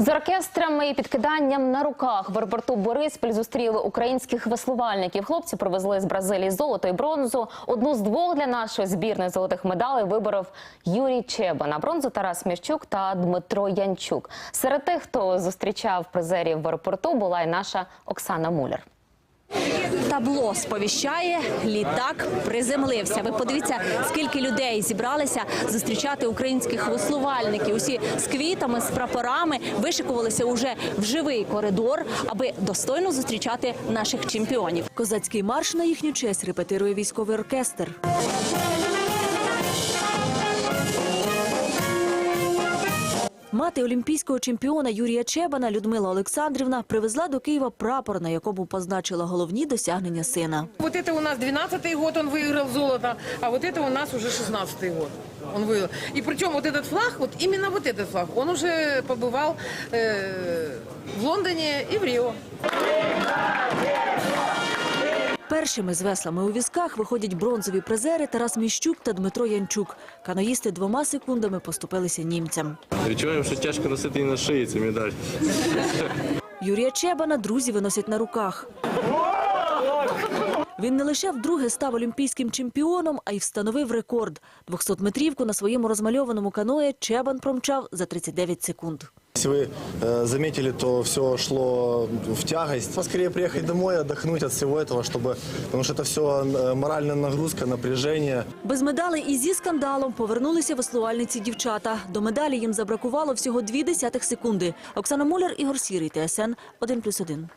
З оркестрами і підкиданням на руках в аеропорту Бориспіль зустріли українських веслувальників. Хлопці привезли з Бразилії золото і бронзу. Одну з двох для нашої збірної золотих медалей виборов Юрій Чеба. На бронзу Тарас Міщук та Дмитро Янчук. Серед тих, хто зустрічав призерів в аеропорту, була й наша Оксана Муляр. Табло сповіщає, літак приземлився. Ви подивіться, скільки людей зібралися зустрічати українських веслувальників. Усі з квітами, з прапорами вишикувалися уже в живий коридор, аби достойно зустрічати наших чемпіонів. Козацький марш на їхню честь репетирує військовий оркестр. Мати олімпійського чемпіона Юрія Чебана Людмила Олександрівна привезла до Києва прапор, на якому позначила головні досягнення сина. Вот это у нас 12-й год он выиграл золото, а вот это у нас уже 16-й год он выиграл. И причем вот этот флаг, вот именно вот этот флаг, он уже побывал э, в Лондоне и в Рио. Першими з веслами у візках виходять бронзові призери Тарас Міщук та Дмитро Янчук. Каноїсти двома секундами поступилися німцям. Відчуваємо, що тяжко носити і на шиї цю медаль. Юрія Чебана друзі виносять на руках. Він не лише вдруге став олімпійським чемпіоном, а й встановив рекорд. 200-метрівку на своєму розмальованому каное Чебан промчав за 39 секунд. Если вы э, заметили, то все шло в тягость. Поскорее приехать домой, отдохнуть от всего этого, чтобы, потому что это все э, моральная нагрузка, напряжение. Без медалей і зі скандалом повернулися веслувальниці дівчата. До медалі їм забракувало всього дві десятих секунди. Оксана Муляр, Ігор Сірий, ТСН 1+,1.